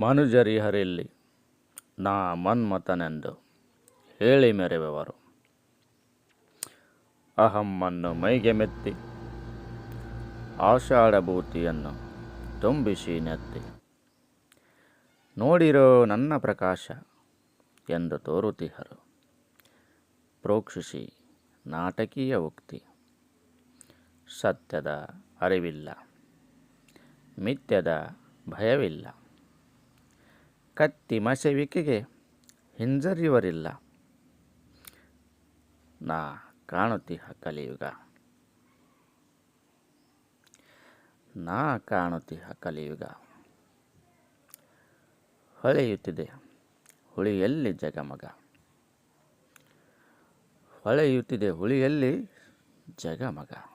ಮನುಜರಿಹರಿಲ್ಲಿ ನಾ ಮನ್ಮಥನೆಂದು ಹೇಳಿ ಮೆರೆಯುವವರು ಅಹಮ್ಮನ್ನು ಮೈಗೆ ಮೆತ್ತಿ, ಆಷಾಢಭೂತಿಯನ್ನು ತುಂಬಿಸಿ ನೆತ್ತಿ. ನೋಡಿರೋ ನನ್ನ ಪ್ರಕಾಶ ಎಂದು ತೋರುತಿಹರು ಪ್ರೋಕ್ಷಿಸಿ ನಾಟಕೀಯ ಉಕ್ತಿ. ಸತ್ಯದ ಅರಿವಿಲ್ಲ, ಮಿಥ್ಯದ ಭಯವಿಲ್ಲ. ಕತ್ತಿ ಮಸೆವಿಕೆಗೆ ಹಿಂಜರಿಯುವರಿಲ್ಲ ನಾ ಕಾಣುತ್ತಿಹ ಕಲಿಯುಗ ನಾ ಕಾಣುತ್ತಿಹ ಕಲಿಯುಗ ಹೊಳೆಯುತ್ತಿದೆ ಹುಳಿಯಲ್ಲಿ ಜಗಮಗ. ಹೊಳೆಯುತ್ತಿದೆ ಹುಳಿಯಲ್ಲಿ ಜಗಮಗ.